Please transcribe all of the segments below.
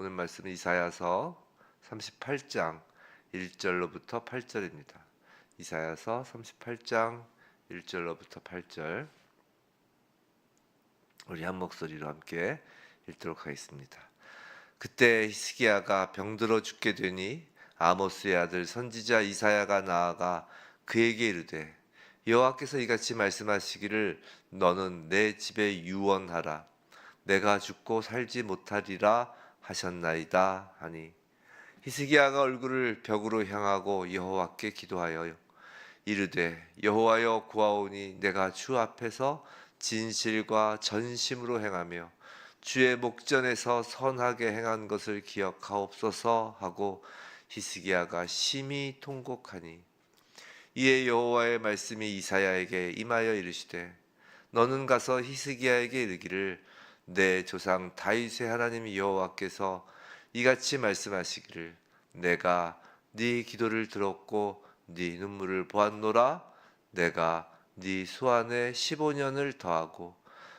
오늘 말씀은 이사야서 38장 1절로부터 8절입니다. 이사야서 38장 1절로부터 8절 우리 한 목소리로 함께 읽도록 하겠습니다. 그때 히스기야가 병들어 죽게 되니 아모스의 아들 선지자 이사야가 나아가 그에게 이르되 여호와께서 이같이 말씀하시기를 너는 내 집에 유언하라 내가 죽고 살지 못하리라 하셨나이다 하니 히스기야가 얼굴을 벽으로 향하고 여호와께 기도하여 이르되 여호와여 구하오니 내가 주 앞에서 진실과 전심으로 행하며 주의 목전에서 선하게 행한 것을 기억하옵소서 하고 히스기야가 심히 통곡하니 이에 여호와의 말씀이 이사야에게 임하여 이르시되 너는 가서 히스기야에게 이르기를 내 조상 다윗의 하나님 여호와께서 이같이 말씀하시기를 내가 네 기도를 들었고 네 눈물을 보았노라. 내가 네 수완에 15년을 더하고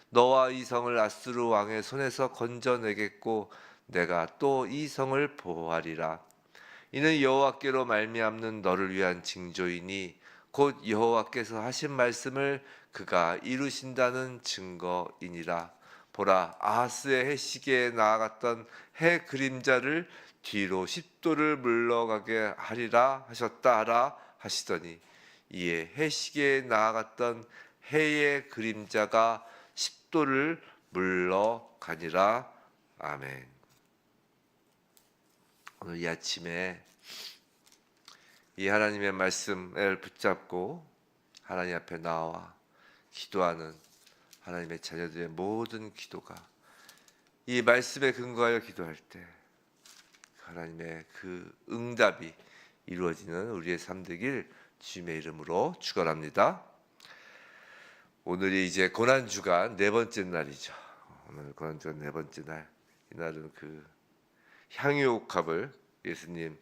너와 이 성을 아수르 왕의 손에서 건져내겠고 내가 또 이 성을 보호하리라. 이는 여호와께로 말미암는 너를 위한 징조이니 곧 여호와께서 하신 말씀을 그가 이루신다는 증거이니라 보라 아하스의 해시계에 나아갔던 해 그림자를 뒤로 10도를 물러가게 하리라 하셨다 하라 하시더니 이에 해시계에 나아갔던 해의 그림자가 10도를 물러가니라 아멘. 오늘 이 아침에 이 하나님의 말씀을 붙잡고 하나님 앞에 나와 기도하는 하나님의 자녀들의 모든 기도가 이 말씀에 근거하여 기도할 때 하나님의 그 응답이 이루어지는 우리의 삶 되길 주님의 이름으로 축원합니다. 오늘이 이제 고난 주간 네 번째 날이죠. 오늘 고난 주간 네 번째 날. 이날은 그 향유옥합을 예수님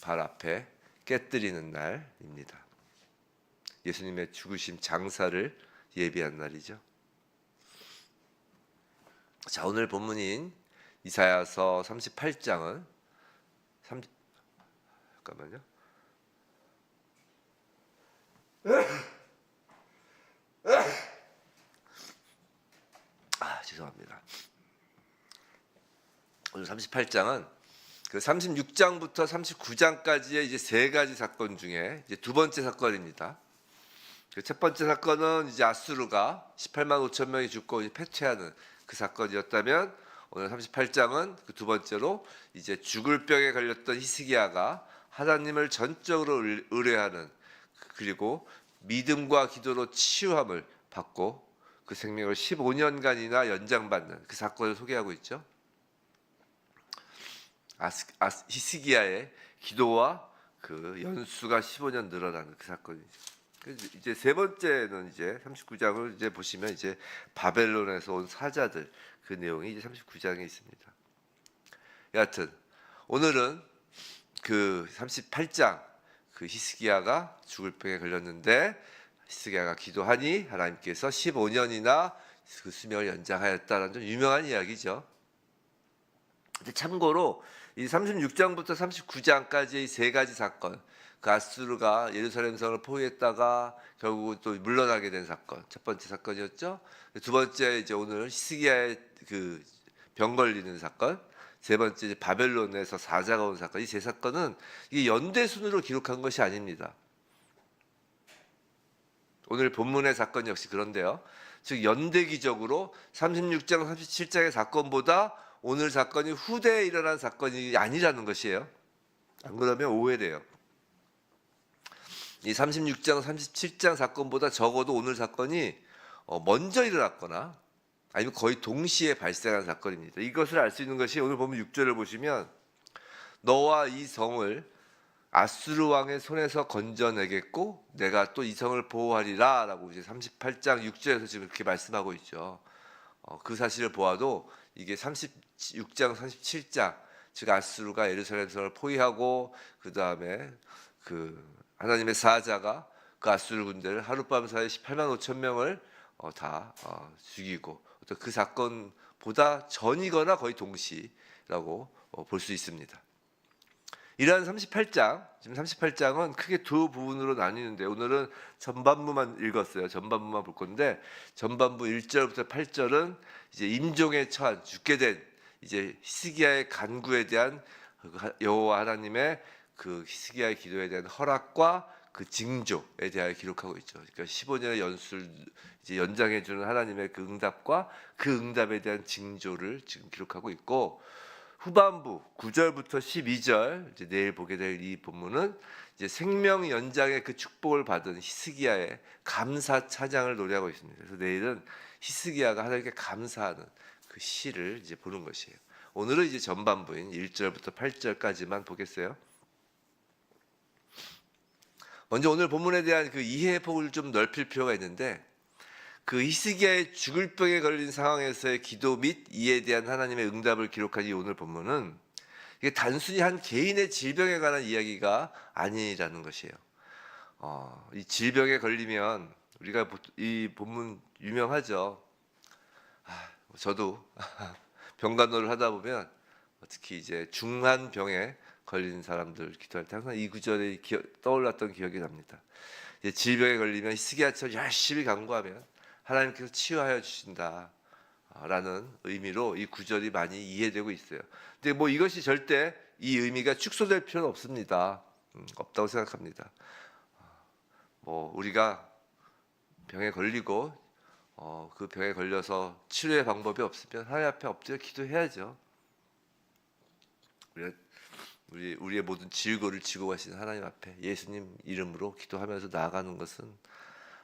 발 앞에 깨뜨리는 날입니다. 예수님의 죽으심 장사를 예비한 날이죠. 자, 오늘 본문인 이사야서 38장은 3 잠깐만요. 아, 죄송합니다. 오늘 38장은 그 36장부터 39장까지의 이제 세 가지 사건 중에 이제 두 번째 사건입니다. 그 첫 번째 사건은 이제 아수르가 18만 5천 명이 죽고 이제 패퇴하는 그 사건이었다면 오늘 38장은 그 두 번째로 이제 죽을 병에 걸렸던 히스기야가 하나님을 전적으로 을- 의뢰하는 그리고 믿음과 기도로 치유함을 받고 그 생명을 15년간이나 연장받는 그 사건을 소개하고 있죠. 아스, 아스, 히스기야의 기도와 그 연수가 15년 늘어나는 그 사건이죠. 그 이제 세 번째는 이제 39장을 이제 보시면 이제 바벨론에서 온 사자들 그 내용이 이제 39장에 있습니다. 여하튼 오늘은 그 38장 그 히스기야가 죽을 병에 걸렸는데 히스기야가 기도하니 하나님께서 15년이나 그 수명을 연장하였다는 좀 유명한 이야기죠. 참고로 이 36장부터 39장까지의 세 가지 사건, 그 아수르가 예루살렘 성을 포위했다가 결국 또 물러나게 된 사건, 첫 번째 사건이었죠. 두 번째 이제 오늘 히스기야의 그 병 걸리는 사건, 세 번째 바벨론에서 사자가 온 사건, 이 세 사건은 이게 연대 순으로 기록한 것이 아닙니다. 오늘 본문의 사건 역시 그런데요. 즉 연대기적으로 36장, 37장의 사건보다 오늘 사건이 후대에 일어난 사건이 아니라는 것이에요. 안 그러면 오해돼요. 이 36장, 37장 사건보다 적어도 오늘 사건이 어, 먼저 일어났거나 아니면 거의 동시에 발생한 사건입니다. 이것을 알 수 있는 것이 오늘 보면 6절을 보시면 너와 이 성을 아수르 왕의 손에서 건져내겠고 내가 또 이 성을 보호하리라라고 이제 38장 6절에서 지금 이렇게 말씀하고 있죠. 어, 그 사실을 보아도 이게 36장, 37장 즉 아수르가 예루살렘 성을 포위하고 그 다음에 그 하나님의 사자가 그 아수르 군대를 하룻밤 사이에 18만 5천 명을 어, 다 어, 죽이고 그 사건보다 전이거나 거의 동시 라고 어, 볼수 있습니다. 이러한 38장, 지금 38장은 크게 두 부분으로 나뉘는데 오늘은 전반부만 읽었어요. 전반부만 볼 건데 전반부 1절부터 8절은 이제 임종에 처한 죽게 된 이제 히스기야의 간구에 대한 그 하- 여호와 하나님의 그 히스기야의 기도에 대한 허락과 그 징조에 대하여 기록하고 있죠. 그러니까 15년의 연수를 이제 연장해 주는 하나님의 그 응답과 그 응답에 대한 징조를 지금 기록하고 있고 후반부 9절부터 12절 이제 내일 보게 될 이 본문은 이제 생명 연장의 그 축복을 받은 히스기야의 감사 찬양을 노래하고 있습니다. 그래서 내일은 히스기야가 하나님께 감사하는 그 시를 이제 보는 것이에요. 오늘은 이제 전반부인 1절부터 8절까지만 보겠어요. 먼저 오늘 본문에 대한 그 이해 폭을 좀 넓힐 필요가 있는데 그 히스기야의 죽을 병에 걸린 상황에서의 기도 및 이에 대한 하나님의 응답을 기록한 이 오늘 본문은 이게 단순히 한 개인의 질병에 관한 이야기가 아니라는 것이에요. 어, 이 질병에 걸리면 우리가 보- 이 본문 유명하죠. 아, 저도 병간호를 하다 보면 특히 이제 중한 병에 걸린 사람들 기도할 때 항상 이 구절이 기어, 떠올랐던 기억이 납니다. 이제 질병에 걸리면 히스기야처럼 열심히 간구하면 하나님께서 치유하여 주신다. 라는 의미로 이 구절이 많이 이해되고 있어요. 근데 뭐 이것이 절대 이 의미가 축소될 필요는 없습니다. 음, 없다고 생각합니다. 뭐 우리가 병에 걸리고 어, 그 병에 걸려서 치료의 방법이 없으면 하나님 앞에 엎드려 기도해야죠. 우리 우리 우리의 모든 질고를 지고 가신 하나님 앞에 예수님 이름으로 기도하면서 나아가는 것은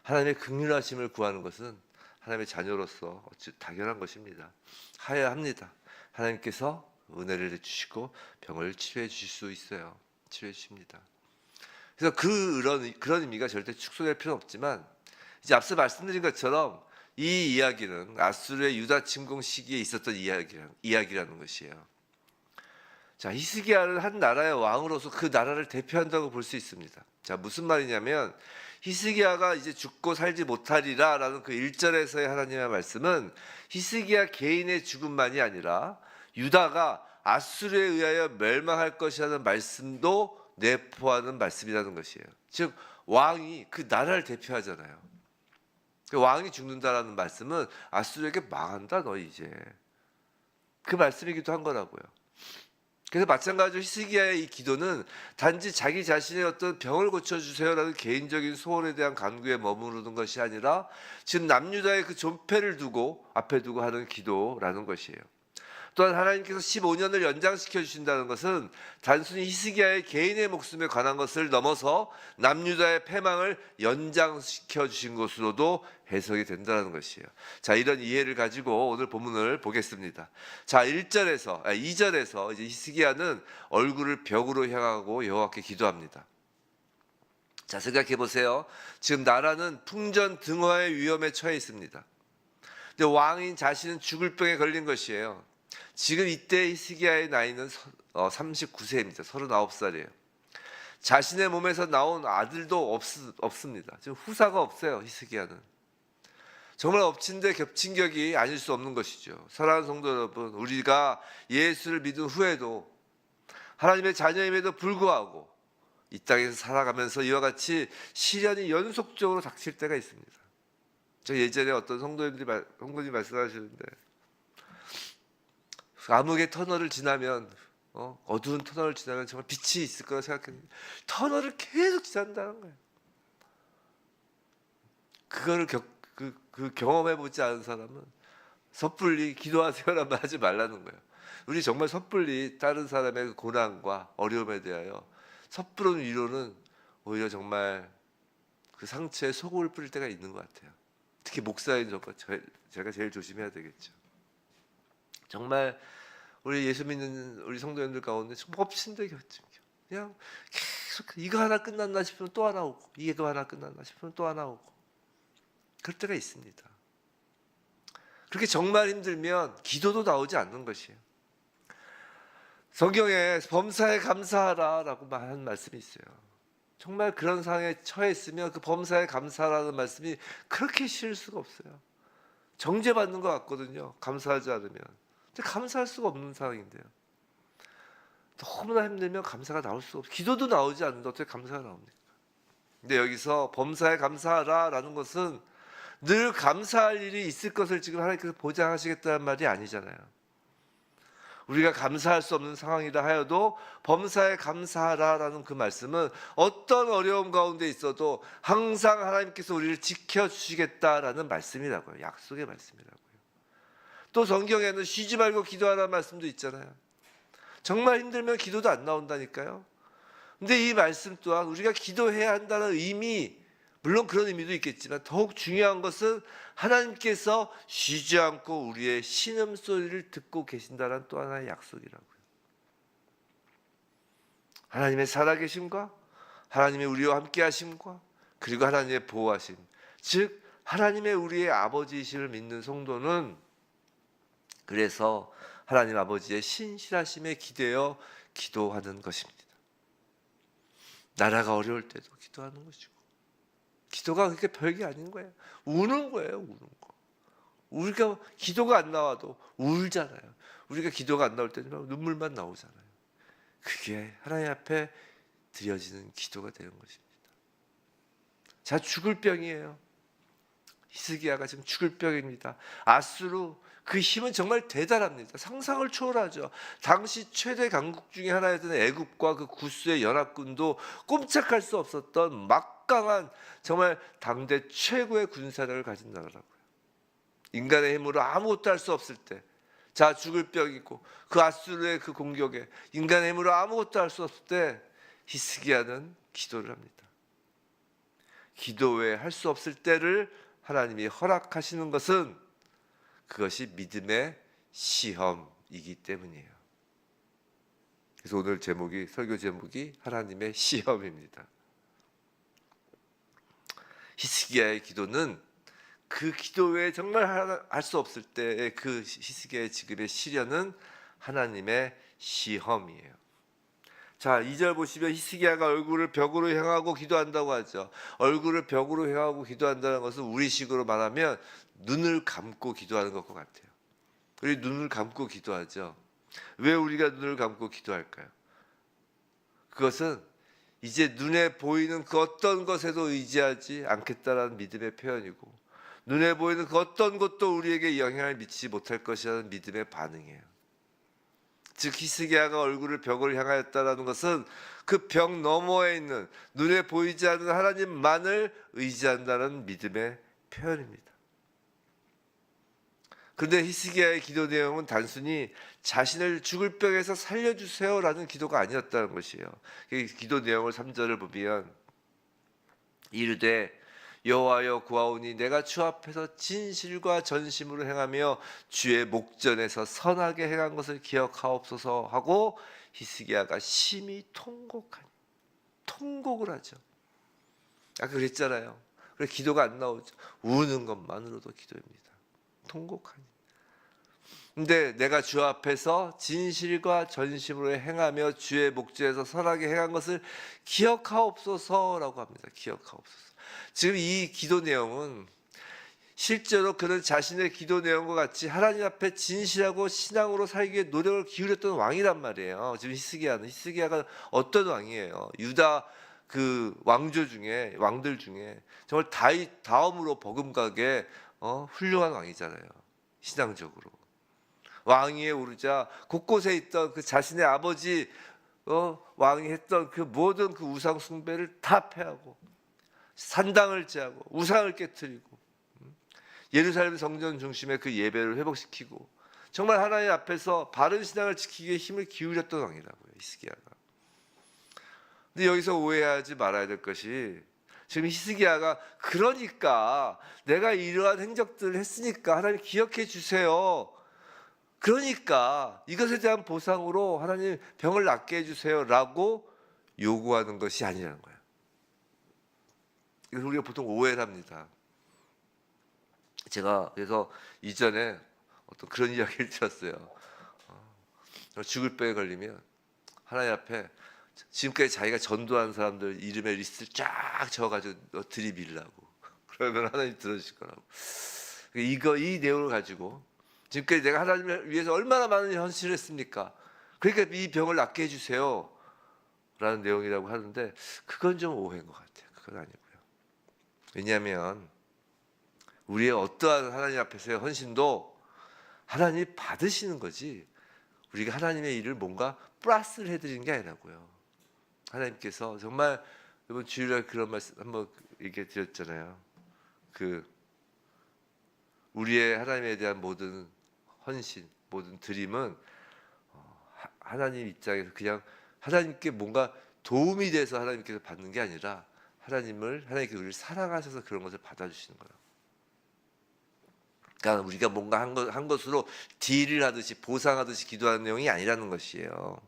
하나님의 긍휼하심을 구하는 것은 하나님의 자녀로서 어찌 당연한 것입니다. 하여야 합니다. 하나님께서 은혜를 주시고 병을 치료해 주실 수 있어요. 치료해 주십니다. 그래서 그런 그런 의미가 절대 축소될 필요는 없지만 이제 앞서 말씀드린 것처럼 이 이야기는 아수르의 유다 침공 시기에 있었던 이야기 이야기라는 것이에요. 자, 히스기야를 한 나라의 왕으로서 그 나라를 대표한다고 볼 수 있습니다. 자, 무슨 말이냐면 히스기야가 이제 죽고 살지 못하리라라는 그 1절에서의 하나님의 말씀은 히스기야 개인의 죽음만이 아니라 유다가 아수르에 의하여 멸망할 것이라는 말씀도 내포하는 말씀이라는 것이에요. 즉 왕이 그 나라를 대표하잖아요. 그 왕이 죽는다라는 말씀은 아수르에게 망한다 너 이제 그 말씀이기도 한 거라고요. 그래서 마찬가지로 히스기야의 이 기도는 단지 자기 자신의 어떤 병을 고쳐 주세요라는 개인적인 소원에 대한 간구에 머무르는 것이 아니라 지금 남유다의 그 존폐를 두고 앞에 두고 하는 기도라는 것이에요. 또한 하나님께서 15년을 연장시켜 주신다는 것은 단순히 히스기야의 개인의 목숨에 관한 것을 넘어서 남유다의 패망을 연장시켜 주신 것으로도 해석이 된다는 것이에요. 자, 이런 이해를 가지고 오늘 본문을 보겠습니다. 자, 1절에서 아, 2절에서 이제 히스기야는 얼굴을 벽으로 향하고 여호와께 기도합니다. 자, 생각해 보세요. 지금 나라는 풍전 등화의 위험에 처해 있습니다. 근데 왕인 자신은 죽을 병에 걸린 것이에요. 지금 이때 히스기야의 나이는 어, 39세입니다. 39살이에요. 자신의 몸에서 나온 아들도 없, 없습니다. 지금 후사가 없어요. 히스기야는. 정말 엎친 데 겹친 격이 아닐 수 없는 것이죠. 사랑하는 성도 여러분, 우리가 예수를 믿은 후에도 하나님의 자녀임에도 불구하고 이 땅에서 살아가면서 이와 같이 시련이 연속적으로 닥칠 때가 있습니다. 저 예전에 어떤 성도님들이 말- 성도님 말씀하시는데 암흑의 터널을 지나면 어, 어두운 터널을 지나면 정말 빛이 있을 거라 생각했는데 터널을 계속 지난다는 거예요. 그거를 격, 그, 그 경험해 보지 않은 사람은 섣불리 기도하세요라는 말 하지 말라는 거예요. 우리 정말 섣불리 다른 사람의 그 고난과 어려움에 대하여 섣부른 위로는 오히려 정말 그 상처에 소금을 뿌릴 때가 있는 것 같아요. 특히 목사인 저가 제- 제가 제일 조심해야 되겠죠. 정말 우리 예수 믿는 우리 성도님들 가운데 엎친 데 겹친 격. 그냥 계속 이거 하나 끝났나 싶으면 또 하나 오고 이거 하나 끝났나 싶으면 또 하나 오고 그럴 때가 있습니다. 그렇게 정말 힘들면 기도도 나오지 않는 것이에요. 성경에 범사에 감사하라라고 한 말씀이 있어요. 정말 그런 상황에 처했으면 그 범사에 감사라는 말씀이 그렇게 싫을 수가 없어요. 정죄받는 것 같거든요. 감사하지 않으면. 감사할 수가 없는 상황인데요. 너무나 힘들면 감사가 나올 수 없어. 기도도 나오지 않는데 어떻게 감사가 나옵니까? 근데 여기서 범사에 감사하라라는 것은 늘 감사할 일이 있을 것을 지금 하나님께서 보장하시겠다는 말이 아니잖아요. 우리가 감사할 수 없는 상황이라 하여도 범사에 감사하라라는 그 말씀은 어떤 어려움 가운데 있어도 항상 하나님께서 우리를 지켜 주시겠다라는 말씀이라고요. 약속의 말씀이라고요. 또 성경에는 쉬지 말고 기도하라는 말씀도 있잖아요. 정말 힘들면 기도도 안 나온다니까요. 근데 이 말씀 또한 우리가 기도해야 한다는 의미, 물론 그런 의미도 있겠지만 더욱 중요한 것은 하나님께서 쉬지 않고 우리의 신음 소리를 듣고 계신다는 또 하나의 약속이라고요. 하나님의 살아계심과 하나님의 우리와 함께 하심과 그리고 하나님의 보호하심, 즉 하나님의 우리의 아버지이심을 믿는 성도는 그래서 하나님 아버지의 신실하심에 기대어 기도하는 것입니다. 나라가 어려울 때도 기도하는 것이고 기도가 그렇게 별게 아닌 거예요. 우는 거예요, 우는 거. 우리가 기도가 안 나와도 울잖아요. 우리가 기도가 안 나올 때는 눈물만 나오잖아요. 그게 하나님 앞에 드려지는 기도가 되는 것입니다. 자, 죽을 병이에요. 히스기야가 지금 죽을 병입니다. 아수르 그 힘은 정말 대단합니다. 상상을 초월하죠. 당시 최대 강국 중에 하나였던 애굽과 그 구스의 연합군도 꼼짝할 수 없었던 막강한 정말 당대 최고의 군사력을 가진 나라라고요. 인간의 힘으로 아무것도 할 수 없을 때, 자 죽을 병이고 그 아수르의 그 공격에 인간의 힘으로 아무것도 할 수 없을 때 히스기야는 기도를 합니다. 기도 외에 할 수 없을 때를 하나님이 허락하시는 것은 그것이 믿음의 시험이기 때문이에요. 그래서 오늘 제목이 설교 제목이 하나님의 시험입니다. 히스기야의 기도는 그 기도 외에 정말 할수 없을 때의 그 히스기야의 지금의 시련은 하나님의 시험이에요. 자, 2절 보시면 히스기야가 얼굴을 벽으로 향하고 기도한다고 하죠. 얼굴을 벽으로 향하고 기도한다는 것은 우리식으로 말하면 눈을 감고 기도하는 것과 같아요. 우리 눈을 감고 기도하죠. 왜 우리가 눈을 감고 기도할까요? 그것은 이제 눈에 보이는 그 어떤 것에도 의지하지 않겠다라는 믿음의 표현이고 눈에 보이는 그 어떤 것도 우리에게 영향을 미치지 못할 것이라는 믿음의 반응이에요. 즉 히스기야가 얼굴을 벽을 향하였다라는 것은 그 벽 너머에 있는 눈에 보이지 않는 하나님만을 의지한다는 믿음의 표현입니다. 그런데 히스기야의 기도 내용은 단순히 자신을 죽을 벽에서 살려주세요라는 기도가 아니었다는 것이에요. 그 기도 내용을 3절을 보면 이르되 여호와여 구하오니 내가 주 앞에서 진실과 전심으로 행하며 주의 목전에서 선하게 행한 것을 기억하옵소서 하고 히스기야가 심히 통곡하니 통곡을 하죠. 아까 그랬잖아요. 그래 기도가 안 나오죠. 우는 것만으로도 기도입니다. 통곡하니. 근데 내가 주 앞에서 진실과 전심으로 행하며 주의 목전에서 선하게 행한 것을 기억하옵소서라고 합니다. 기억하옵소서. 지금 이 기도 내용은 실제로 그는 자신의 기도 내용과 같이 하나님 앞에 진실하고 신앙으로 살기 위해 노력을 기울였던 왕이란 말이에요. 지금 히스기야는 히스기야가 어떤 왕이에요? 유다 그 왕조 중에 왕들 중에 정말 다윗 다음으로 버금가게 어, 훌륭한 왕이잖아요. 신앙적으로 왕위에 오르자 곳곳에 있던 그 자신의 아버지 어, 왕이 했던 그 모든 그 우상 숭배를 다 패하고 산당을 제하고 우상을 깨뜨리고 음, 예루살렘 성전 중심의 그 예배를 회복시키고 정말 하나님 앞에서 바른 신앙을 지키기 위해 힘을 기울였던 왕이라고요 히스기야가. 근데 여기서 오해하지 말아야 될 것이 지금 히스기야가 그러니까 내가 이러한 행적들을 했으니까 하나님 기억해 주세요. 그러니까 이것에 대한 보상으로 하나님 병을 낫게 해주세요라고 요구하는 것이 아니라는 거예요. 이걸 우리가 보통 오해를 합니다. 제가 그래서 이전에 어떤 그런 이야기를 들었어요. 어, 죽을 병에 걸리면 하나님 앞에 지금까지 자기가 전도한 사람들 이름의 리스트를 쫙 적어가지고 들이밀라고 그러면 하나님 들어주실 거라고. 이거 이 내용을 가지고 지금까지 내가 하나님을 위해서 얼마나 많은 헌신을 했습니까? 그러니까 이 병을 낫게 해주세요. 라는 내용이라고 하는데 그건 좀 오해인 것 같아요. 그건 아니고요. 왜냐하면 우리의 어떠한 하나님 앞에서의 헌신도 하나님이 받으시는 거지 우리가 하나님의 일을 뭔가 플러스를 해드리는 게 아니라고요. 하나님께서 정말 이번 주일에 그런 말씀 한번 얘기해 드렸잖아요. 그 우리의 하나님에 대한 모든 헌신, 모든 드림은 어, 하- 하나님 입장에서 그냥 하나님께 뭔가 도움이 돼서 하나님께서 받는 게 아니라 하나님을 하나님께서 우리를 사랑하셔서 그런 것을 받아주시는 거예요. 그러니까 우리가 뭔가 한, 것, 한 것으로 딜을 하듯이 보상하듯이 기도하는 내용이 아니라는 것이에요.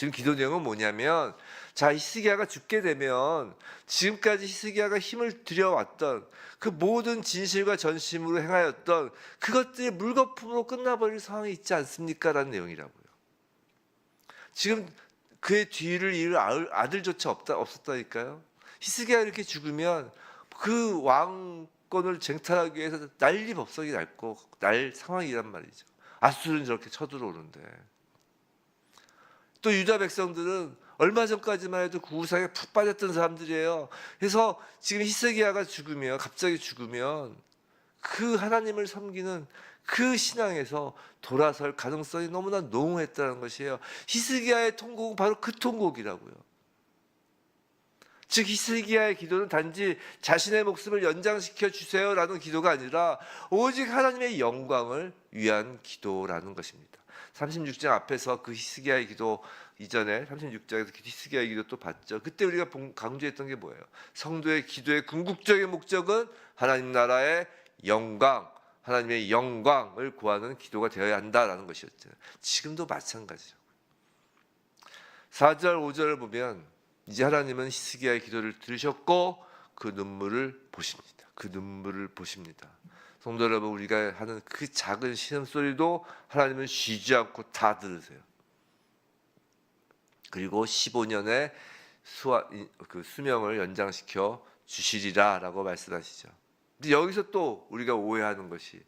지금 기도 내용은 뭐냐면 자 히스기야가 죽게 되면 지금까지 히스기야가 힘을 들여왔던 그 모든 진실과 전심으로 행하였던 그것들이 물거품으로 끝나버릴 상황이 있지 않습니까라는 내용이라고요. 지금 그의 뒤를 이을 아들조차 없다 없었다니까요. 히스기야 이렇게 죽으면 그 왕권을 쟁탈하기 위해서 난리법석이 날고 날 상황이란 말이죠. 아수르는 저렇게 쳐들어오는데 또 유다 백성들은 얼마 전까지만 해도 그 우상에 푹 빠졌던 사람들이에요. 그래서 지금 히스기야가 죽으면 갑자기 죽으면 그 하나님을 섬기는 그 신앙에서 돌아설 가능성이 너무나 농후했다는 것이에요. 히스기야의 통곡은 바로 그 통곡이라고요. 즉 히스기야의 기도는 단지 자신의 목숨을 연장시켜 주세요라는 기도가 아니라 오직 하나님의 영광을 위한 기도라는 것입니다. 36장 앞에서 그 히스기야의 기도 이전에 36장에서 히스기야의 기도 또 봤죠. 그때 우리가 본- 강조했던 게 뭐예요? 성도의 기도의 궁극적인 목적은 하나님 나라의 영광, 하나님의 영광을 구하는 기도가 되어야 한다라는 것이었죠. 지금도 마찬가지죠. 4절, 5절을 보면 이제 하나님은 히스기야의 기도를 들으셨고 그 눈물을 보십니다. 그 눈물을 보십니다. 성도 여러분 우리가 하는 그 작은 신음 소리도 하나님은 쉬지 않고 다 들으세요. 그리고 15년의 수화, 그 수명을 연장시켜 주시리라라고 말씀하시죠. 근데 여기서 또 우리가 오해하는 것이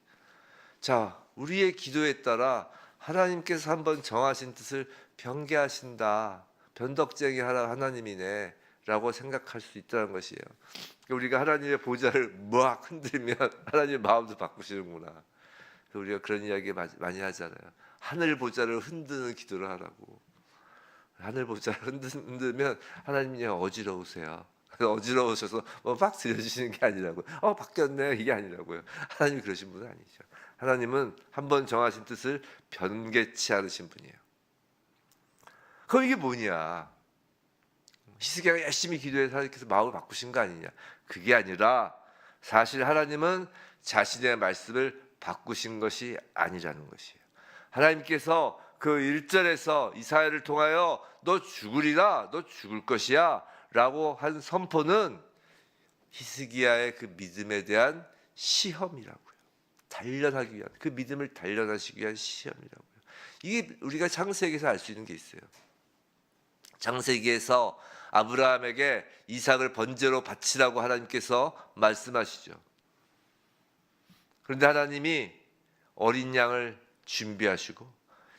자 우리의 기도에 따라 하나님께서 한번 정하신 뜻을 변개하신다. 변덕쟁이 하나 하나님이네 라고 생각할 수 있다는 것이에요. 그러니까 우리가 하나님의 보좌를 막 흔들면 하나님의 마음도 바꾸시는구나. 우리가 그런 이야기 많이- 하잖아요. 하늘 보좌를 흔드는 기도를 하라고. 하늘 보좌를 흔들- 흔들면 하나님이 어지러우세요. 어지러우셔서 뭐막 들려주시는 게 아니라고. 어 바뀌었네 이게 아니라고요. 하나님이 그러신 분은 아니죠. 하나님은 한 번 정하신 뜻을 변개치 않으신 분이에요. 그럼 이게 뭐냐? 히스기야가 열심히 기도해서 하나님께서 마음을 바꾸신 거 아니냐? 그게 아니라 사실 하나님은 자신의 말씀을 바꾸신 것이 아니라는 것이에요. 하나님께서 그 1절에서 이사야를 통하여 너 죽으리라 너 죽을 것이야 라고 한 선포는 히스기야의 그 믿음에 대한 시험이라고요. 단련하기 위한 그 믿음을 단련하시기 위한 시험이라고요. 이게 우리가 창세기에서 알 수 있는 게 있어요. 창세기에서 아브라함에게 이삭을 번제로 바치라고 하나님께서 말씀하시죠. 그런데 하나님이 어린 양을 준비하시고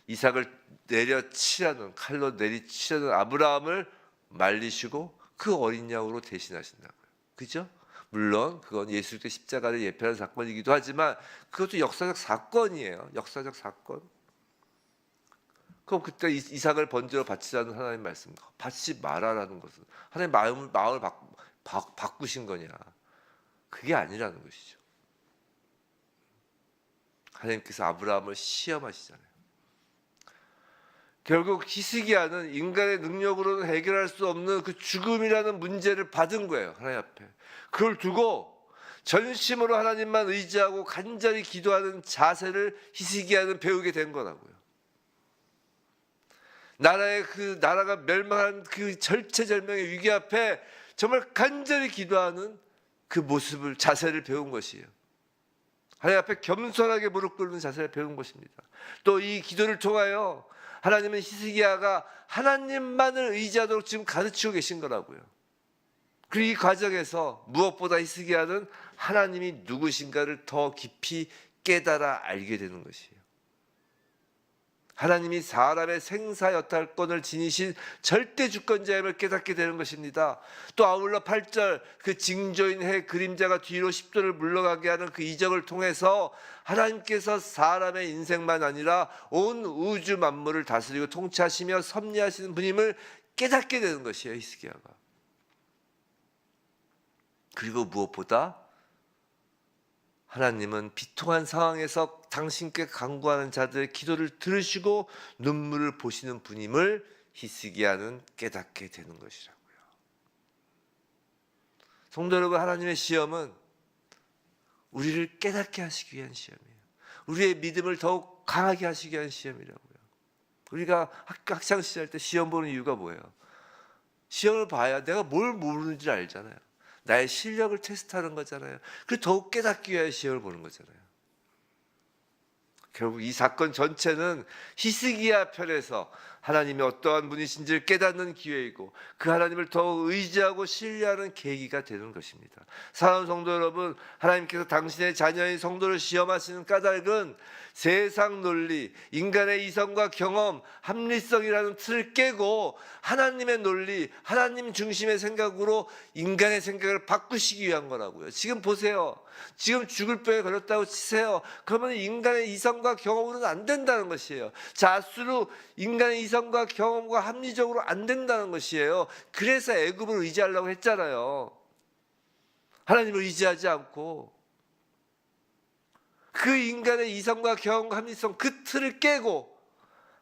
이삭을 내려치라는 칼로 내리치라는 아브라함을 말리시고 그 어린 양으로 대신하신다고요. 그죠? 물론 그건 예수 그리스도의 십자가를 예표하는 사건이기도 하지만 그것도 역사적 사건이에요. 역사적 사건. 그럼 그때 이- 이삭을 번제로 바치라는 하나님 말씀 바치지 마라라는 것은 하나님 마음을 마음을 바, 바, 바꾸신 거냐? 그게 아니라는 것이죠. 하나님께서 아브라함을 시험하시잖아요. 결국 히스기야는 인간의 능력으로는 해결할 수 없는 그 죽음이라는 문제를 받은 거예요. 하나님 앞에. 그걸 두고 전심으로 하나님만 의지하고 간절히 기도하는 자세를 히스기야는 배우게 된 거라고요. 나라의 그 나라가 멸망한 그 절체절명의 위기 앞에 정말 간절히 기도하는 그 모습을 자세를 배운 것이에요. 하나님 앞에 겸손하게 무릎 꿇는 자세를 배운 것입니다. 또 이 기도를 통하여 하나님은 히스기야가 하나님만을 의지하도록 지금 가르치고 계신 거라고요. 그리고 이 과정에서 무엇보다 히스기야는 하나님이 누구신가를 더 깊이 깨달아 알게 되는 것이에요. 하나님이 사람의 생사 여탈권을 지니신 절대 주권자임을 깨닫게 되는 것입니다. 또 아울러 8절 그 징조인 해 그림자가 뒤로 10도를 물러가게 하는 그 이적을 통해서 하나님께서 사람의 인생만 아니라 온 우주 만물을 다스리고 통치하시며 섭리하시는 분임을 깨닫게 되는 것이에요. 히스기야가. 그리고 무엇보다 하나님은 비통한 상황에서 당신께 간구하는 자들의 기도를 들으시고 눈물을 보시는 분임을 히스기야는 깨닫게 되는 것이라고요. 성도 여러분, 하나님의 시험은 우리를 깨닫게 하시기 위한 시험이에요. 우리의 믿음을 더욱 강하게 하시기 위한 시험이라고요. 우리가 학- 학창 시절 때 시험 보는 이유가 뭐예요? 시험을 봐야 내가 뭘 모르는지 알잖아요. 나의 실력을 테스트하는 거잖아요. 그 더욱 깨닫기 위해 시험을 보는 거잖아요. 결국 이 사건 전체는 히스기야 편에서 하나님이 어떠한 분이신지를 깨닫는 기회이고 그 하나님을 더욱 의지하고 신뢰하는 계기가 되는 것입니다. 사랑하는 성도 여러분, 하나님께서 당신의 자녀인 성도를 시험하시는 까닭은 세상 논리, 인간의 이성과 경험, 합리성이라는 틀을 깨고 하나님의 논리, 하나님 중심의 생각으로 인간의 생각을 바꾸시기 위한 거라고요. 지금 보세요. 지금 죽을 병에 걸렸다고 치세요. 그러면 인간의 이성과 경험으로는 안 된다는 것이에요. 자수로 인간의 이성과 경험과 합리적으로 안 된다는 것이에요. 그래서 애굽을 의지하려고 했잖아요. 하나님을 의지하지 않고 그 인간의 이성과 경험과 합리성 그 틀을 깨고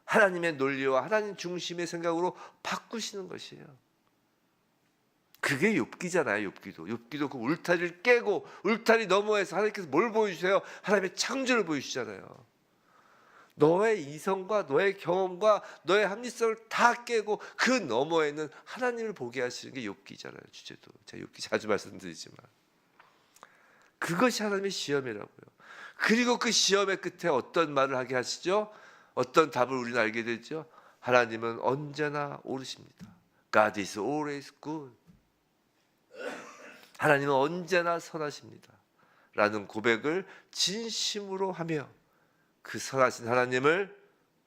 하나님의 논리와 하나님 중심의 생각으로 바꾸시는 것이에요. 그게 욥기잖아요. 욥기도. 욥기도 그 울타리를 깨고 울타리 너머에서 하나님께서 뭘 보여주세요? 하나님의 창조를 보여주잖아요. 너의 이성과 너의 경험과 너의 합리성을 다 깨고 그 너머에는 하나님을 보게 하시는 게 욥기잖아요. 주제도. 제가 욥기 자주 말씀드리지만 그것이 하나님의 시험이라고요. 그리고 그 시험의 끝에 어떤 말을 하게 하시죠? 어떤 답을 우리는 알게 되죠? 하나님은 언제나 옳으십니다. God is always good. 하나님은 언제나 선하십니다. 라는 고백을 진심으로 하며 그 선하신 하나님을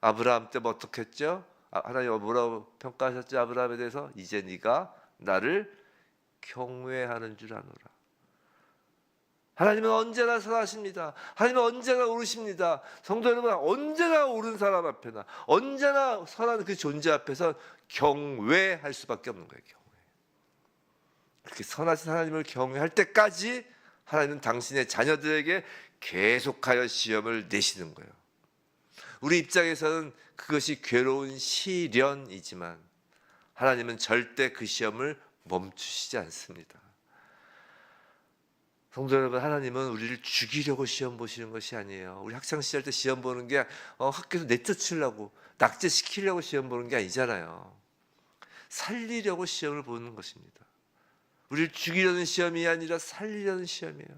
아브라함 때 어떻게 했죠? 아, 하나님 뭐라고 평가하셨죠? 아브라함에 대해서 이제 네가 나를 경외하는 줄 아노라. 하나님은 언제나 선하십니다. 하나님은 언제나 옳으십니다. 성도 여러분, 언제나 옳은 사람 앞에나 언제나 선한 그 존재 앞에서 경외할 수밖에 없는 거예요. 경외. 그렇게 선하신 하나님을 경외할 때까지 하나님은 당신의 자녀들에게 계속하여 시험을 내시는 거예요. 우리 입장에서는 그것이 괴로운 시련이지만 하나님은 절대 그 시험을 멈추시지 않습니다. 성도 여러분, 하나님은 우리를 죽이려고 시험 보시는 것이 아니에요. 우리 학창 시절 때 시험 보는 게 어, 학교에서 내쫓으려고 낙제시키려고 시험 보는 게 아니잖아요. 살리려고 시험을 보는 것입니다. 우리를 죽이려는 시험이 아니라 살리려는 시험이에요.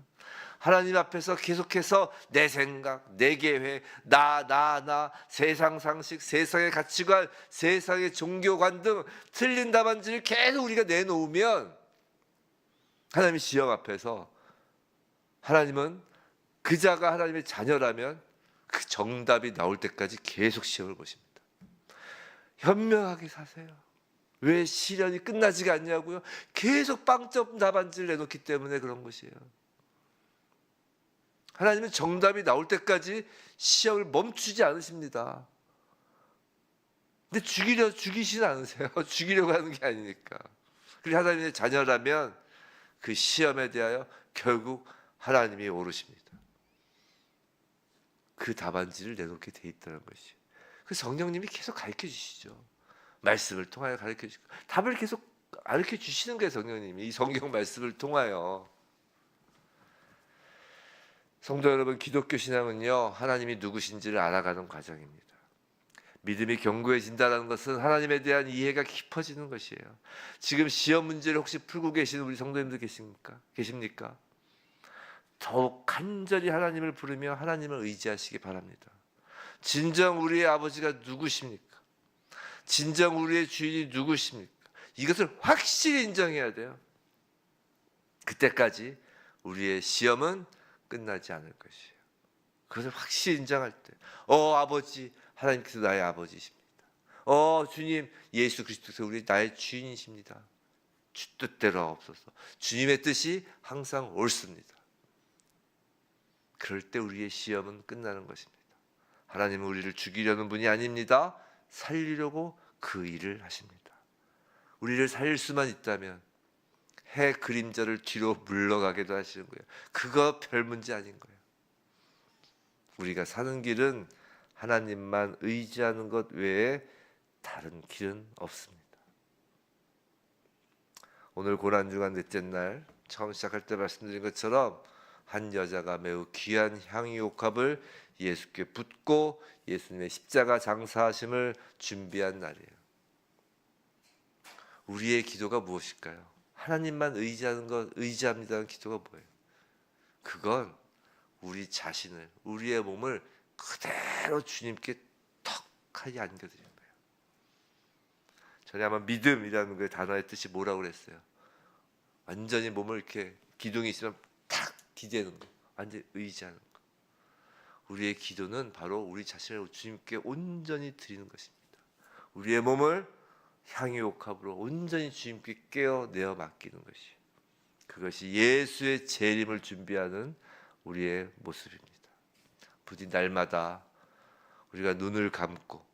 하나님 앞에서 계속해서 내 생각, 내 계획, 나, 나, 나, 세상 상식, 세상의 가치관, 세상의 종교관 등 틀린 답안지를 계속 우리가 내놓으면 하나님의 시험 앞에서 하나님은 그 자가 하나님의 자녀라면 그 정답이 나올 때까지 계속 시험을 보십니다. 현명하게 사세요. 왜 시련이 끝나지가 않냐고요? 계속 빵점 답안지를 내놓기 때문에 그런 것이에요. 하나님은 정답이 나올 때까지 시험을 멈추지 않으십니다. 근데 죽이려 죽이진 않으세요. 죽이려고 하는 게 아니니까. 그리고 하나님의 자녀라면 그 시험에 대하여 결국 하나님이 오르십니다. 그 답안지를 내놓게 돼 있다는 것이. 그 성령님이 계속 가르쳐 주시죠. 말씀을 통하여 가르쳐 주시고 답을 계속 가르쳐 주시는 거예요, 성령님이. 이 성경 말씀을 통하여. 성도 여러분, 기독교 신앙은요, 하나님이 누구신지를 알아가는 과정입니다. 믿음이 견고해진다는 것은 하나님에 대한 이해가 깊어지는 것이에요. 지금 시험 문제를 혹시 풀고 계시는 우리 성도님들 계십니까? 계십니까? 더욱 간절히 하나님을 부르며 하나님을 의지하시기 바랍니다. 진정 우리의 아버지가 누구십니까? 진정 우리의 주인이 누구십니까? 이것을 확실히 인정해야 돼요. 그때까지 우리의 시험은 끝나지 않을 것이에요. 그것을 확실히 인정할 때, 어 아버지 하나님께서 나의 아버지십니다. 어 주님 예수 그리스도께서 우리 나의 주인이십니다. 주 뜻대로 없어서 주님의 뜻이 항상 옳습니다. 그럴 때 우리의 시험은 끝나는 것입니다. 하나님은 우리를 죽이려는 분이 아닙니다. 살리려고 그 일을 하십니다. 우리를 살릴 수만 있다면 해 그림자를 뒤로 물러가게도 하시는 거예요. 그거 별 문제 아닌 거예요. 우리가 사는 길은 하나님만 의지하는 것 외에 다른 길은 없습니다. 오늘 고난 주간 넷째 날 처음 시작할 때 말씀드린 것처럼 한 여자가 매우 귀한 향유 옥합을 예수께 붓고 예수님의 십자가 장사하심을 준비한 날이에요. 우리의 기도가 무엇일까요? 하나님만 의지하는 것, 의지합니다는 기도가 뭐예요? 그건 우리 자신을, 우리의 몸을 그대로 주님께 턱하게 안겨드리는 거예요. 전에 아마 믿음이라는 그 단어의 뜻이 뭐라고 그랬어요? 완전히 몸을 이렇게 기둥이 있으면 탁 기대는 거, 완전 히 의지하는 거. 우리의 기도는 바로 우리 자신을 주님께 온전히 드리는 것입니다. 우리의 몸을 향유 옥합으로 온전히 주님께 깨어 내어 맡기는 것이 그것이 예수의 재림을 준비하는 우리의 모습입니다. 부디 날마다 우리가 눈을 감고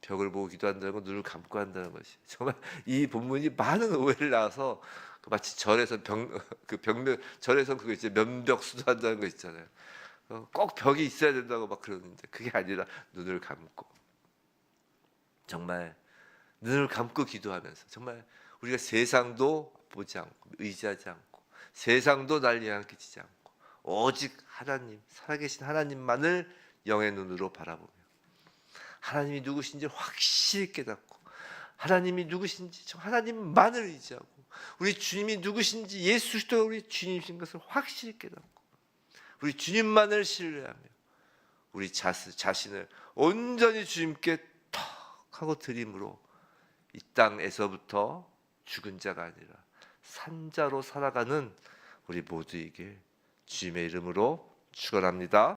벽을 보고 기도한다는 건 눈을 감고 한다는 것이 정말 이 본문이 많은 오해를 낳아서 그 마치 절에서 병그 병면 절에서 그거 이제 면벽 수도한다는 거 있잖아요. 어, 꼭 벽이 있어야 된다고 막 그러는데 그게 아니라 눈을 감고 정말 눈을 감고 기도하면서 정말 우리가 세상도 보지 않고 의지하지 않고 세상도 날 영향 끼치지 않고 오직 하나님 살아계신 하나님만을 영의 눈으로 바라보며 하나님이 누구신지 확실히 깨닫고 하나님이 누구신지 저 하나님만을 의지하고 우리 주님이 누구신지 예수 그리스도가 우리 주님이신 것을 확실히 깨닫고 우리 주님만을 신뢰하며 우리 자스, 자신을 온전히 주님께 턱 하고 드림으로 이 땅에서부터 죽은 자가 아니라 산자로 살아가는 우리 모두에게 주님의 이름으로 축원합니다.